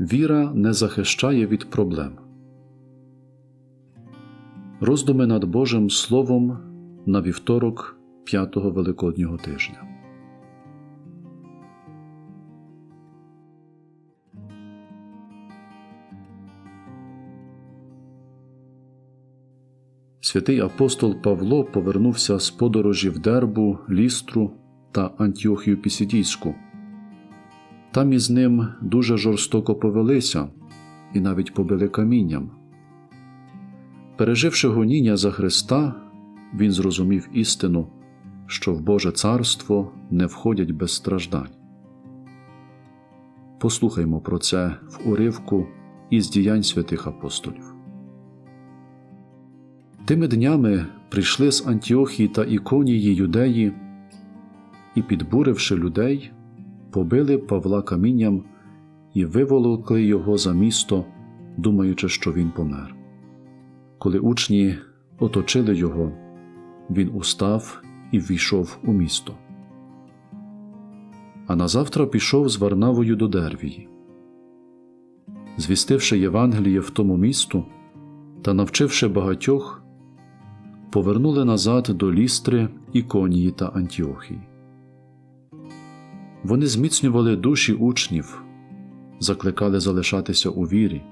Віра не захищає від проблем. Роздуми над Божим Словом на вівторок п'ятого Великоднього тижня. Святий апостол Павло повернувся з подорожі в Дербу, Лістру та Антіохію Пісідійську. Там із ним дуже жорстоко повелися і навіть побили камінням. Переживши гоніння за Христа, він зрозумів істину, що в Боже царство не входять без страждань. Послухаймо про це в уривку із діянь святих апостолів. Тими днями прийшли з Антіохії та Іконії юдеї і, підбуривши людей, побили Павла камінням і виволокли його за місто, думаючи, що він помер. Коли учні оточили його, він устав і ввійшов у місто. А назавтра пішов з Варнавою до Дервії. Звістивши Євангеліє в тому місту та навчивши багатьох, повернули назад до Лістри, Іконії та Антіохії. Вони зміцнювали душі учнів, закликали залишатися у вірі.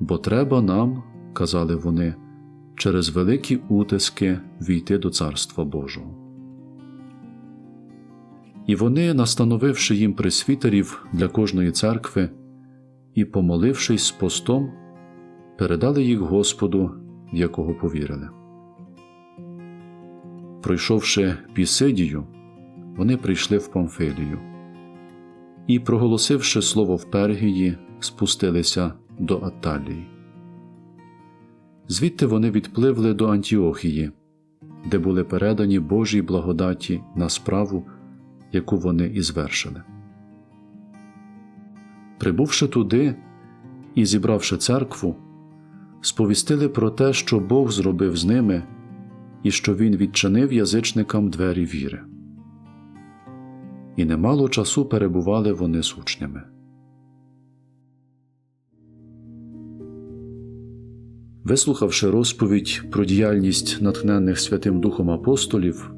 Бо треба нам, казали вони, через великі утиски війти до Царства Божого. І вони, настановивши їм присвітерів для кожної церкви і помолившись з постом, передали їх Господу, в якого повірили. Пройшовши Пісидію, вони прийшли в Памфилію і, проголосивши слово в Пергії, спустилися до Атталії. Звідти вони відпливли до Антіохії, де були передані Божій благодаті на справу, яку вони і звершили. Прибувши туди і зібравши церкву, сповістили про те, що Бог зробив з ними і що Він відчинив язичникам двері віри. І немало часу перебували вони з учнями. Вислухавши розповідь про діяльність натхненних Святим Духом апостолів,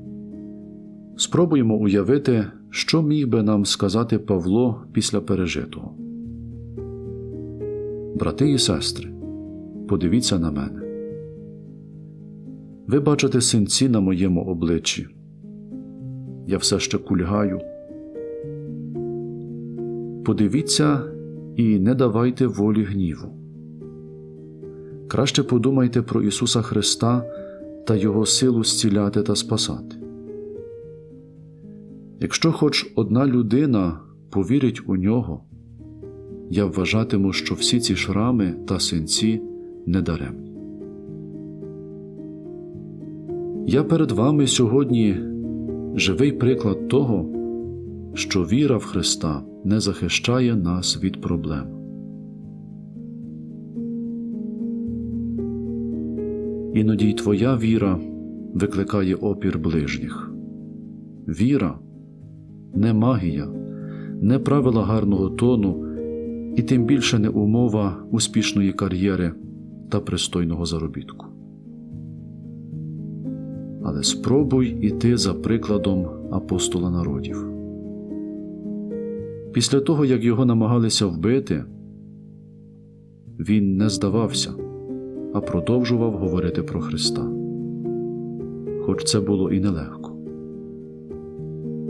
спробуємо уявити, що міг би нам сказати Павло після пережитого. Брати і сестри, подивіться на мене. Ви бачите синці на моєму обличчі. Я все ще кульгаю. Подивіться і не давайте волі гніву. Краще подумайте про Ісуса Христа та Його силу зціляти та спасати. Якщо хоч одна людина повірить у нього, я вважатиму, що всі ці шрами та синці недаремні. Я перед вами сьогодні живий приклад того, що віра в Христа не захищає нас від проблем. Іноді й твоя віра викликає опір ближніх. Віра не магія, не правила гарного тону і тим більше не умова успішної кар'єри та пристойного заробітку. Але спробуй іти за прикладом апостола народів. Після того, як його намагалися вбити, він не здавався, а продовжував говорити про Христа. Хоч це було і нелегко.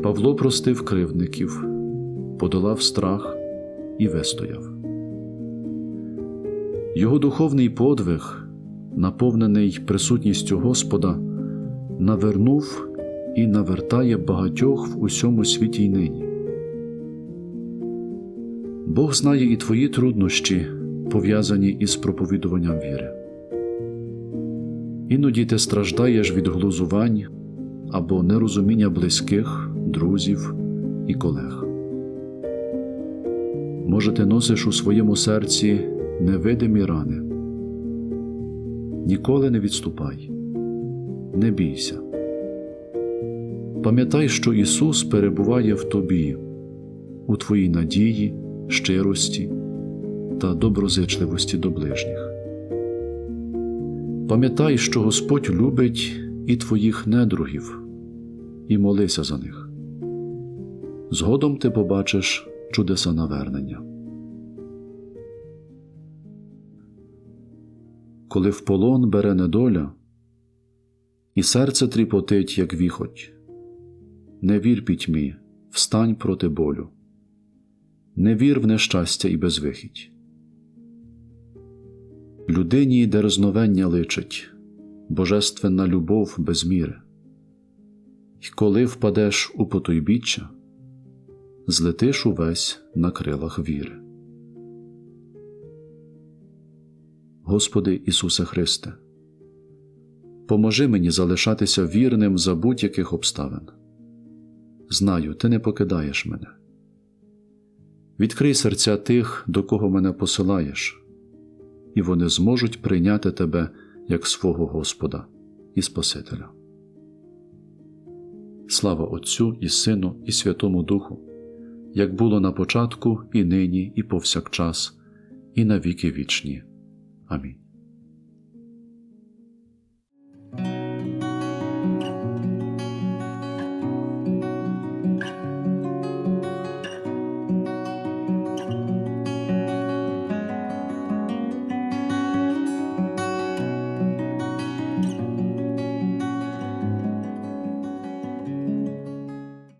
Павло простив кривдників, подолав страх і вистояв. Його духовний подвиг, наповнений присутністю Господа, навернув і навертає багатьох в усьому світі й нині. Бог знає і твої труднощі, пов'язані із проповідуванням віри. Іноді ти страждаєш від глузувань або нерозуміння близьких, друзів і колег. Може, ти носиш у своєму серці невидимі рани. Ніколи не відступай, не бійся. Пам'ятай, що Ісус перебуває в тобі, у твоїй надії щирості та доброзичливості до ближніх. Пам'ятай, що Господь любить і твоїх недругів, і молися за них. Згодом ти побачиш чудеса навернення. Коли в полон бере недоля, і серце тріпотить, як віхоть, не вір пітьмі, встань проти болю, не вір в нещастя і безвихідь. Людині дерзновення личить, божественна любов без міри. І коли впадеш у потойбіччя, злетиш увесь на крилах віри. Господи Ісусе Христе, поможи мені залишатися вірним за будь-яких обставин. Знаю, Ти не покидаєш мене. Відкрий серця тих, до кого мене посилаєш, і вони зможуть прийняти Тебе як свого Господа і Спасителя. Слава Отцю і Сину, і Святому Духу, як було на початку, і нині, і повсякчас, і на віки вічні. Амінь.